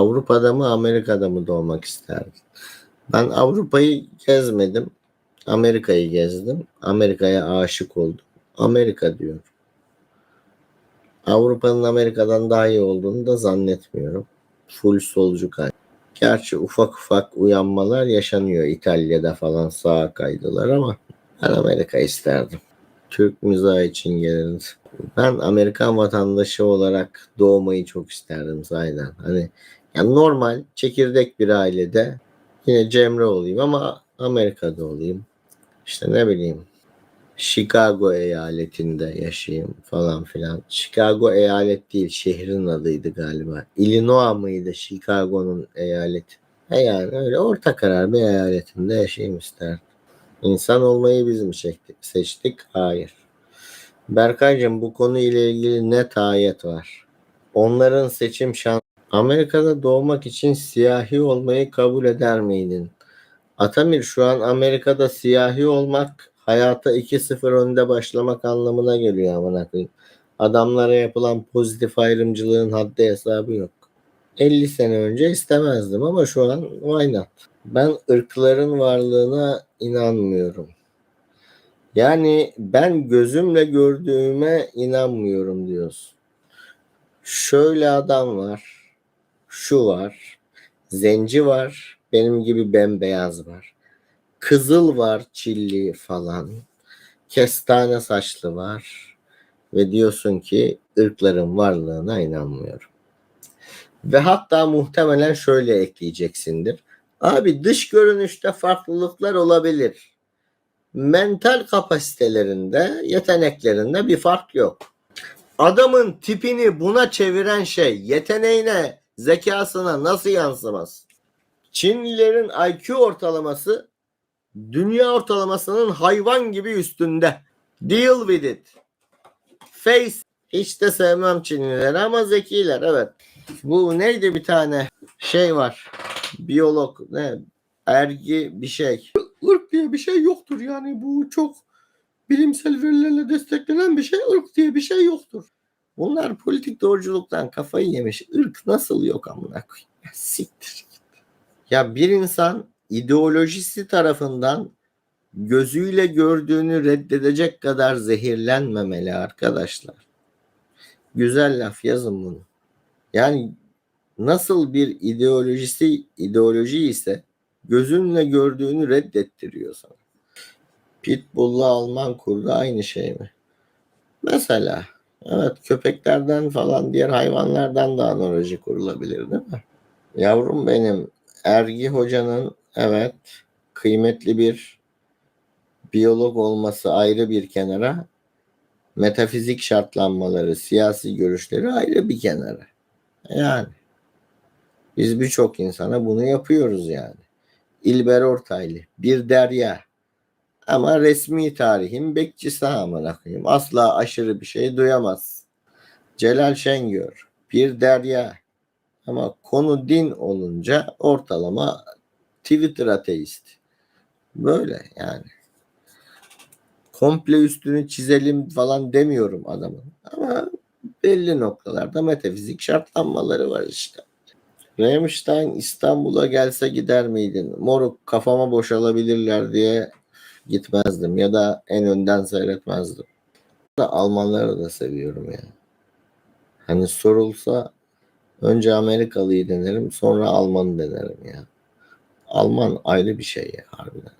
Avrupa'da mı Amerika'da mı doğmak isterdin? Ben Avrupa'yı gezmedim. Amerika'yı gezdim. Amerika'ya aşık oldum. Amerika diyorum. Avrupa'nın Amerika'dan daha iyi olduğunu da zannetmiyorum. Full solcu kay. Gerçi ufak ufak uyanmalar yaşanıyor. İtalya'da falan sağa kaydılar ama ben Amerika isterdim. Türk mizahı için gelirdi. Ben Amerikan vatandaşı olarak doğmayı çok isterdim sahiden. Hani yani normal çekirdek bir ailede yine Cemre olayım ama Amerika'da olayım. İşte ne bileyim Chicago eyaletinde yaşayayım falan filan. Chicago eyalet değil şehrin adıydı galiba. Illinois mıydı Chicago'nun eyaleti? E yani öyle orta karar bir eyaletinde yaşayayım isterdim. İnsan olmayı biz mi çektik, seçtik? Hayır. Berkaycığım bu konu ile ilgili net ayet var. Onların seçim şansı Amerika'da doğmak için siyahi olmayı kabul eder miydin? Atamir şu an Amerika'da siyahi olmak hayata 2-0 önde başlamak anlamına geliyor amına koyayım. Adamlara yapılan pozitif ayrımcılığın haddi hesabı yok. 50 sene önce istemezdim ama şu an why not? Ben ırkların varlığına inanmıyorum. Yani ben gözümle gördüğüme inanmıyorum diyorsun. Şöyle adam var. Şu var. Zenci var. Benim gibi bembeyaz var. Kızıl var çilli falan. Kestane saçlı var. Ve diyorsun ki ırkların varlığına inanmıyorum. Ve hatta muhtemelen şöyle ekleyeceksindir. Abi dış görünüşte farklılıklar olabilir. Mental kapasitelerinde, yeteneklerinde bir fark yok. Adamın tipini buna çeviren şey yeteneğine, zekasına nasıl yansımaz? Çinlilerin IQ ortalaması dünya ortalamasının hayvan gibi üstünde. Deal with it. Face. Hiç de sevmem Çinlileri ama zekiler evet. Bu neydi bir tane şey var. Biyolog ne? Ergi bir şey. ırk diye bir şey yoktur yani bu çok bilimsel verilerle desteklenen bir şey ırk diye bir şey yoktur. Bunlar politik doğruculuktan kafayı yemiş. Irk nasıl yok amına koyayım. Ya siktir. Ya bir insan ideolojisi tarafından gözüyle gördüğünü reddedecek kadar zehirlenmemeli arkadaşlar. Güzel laf yazın bunu. Yani nasıl bir ideolojisi ideoloji ise gözünle gördüğünü reddettiriyor sana. Pitbull'la Alman kurdu aynı şey mi? Mesela evet köpeklerden falan diğer hayvanlardan da analoji kurulabilir değil mi? Yavrum benim Ergi hocanın evet kıymetli bir biyolog olması ayrı bir kenara metafizik şartlanmaları, siyasi görüşleri ayrı bir kenara. Yani biz birçok insana bunu yapıyoruz yani. İlber Ortaylı bir derya ama resmi tarihin bekçisi amına koyayım. Asla aşırı bir şey duyamaz. Celal Şengör bir derya ama konu din olunca ortalama Twitter ateist. Böyle yani. Komple üstünü çizelim falan demiyorum adamın. Ama belli noktalarda metafizik şartlanmaları var işte. Rammstein İstanbul'a gelse gider miydin? Moruk kafama boşalabilirler diye gitmezdim ya da en önden seyretmezdim. Da Almanları da seviyorum ya. Hani sorulsa önce Amerikalıyı denerim sonra Almanı denerim ya. Alman ayrı bir şey ya harbiden.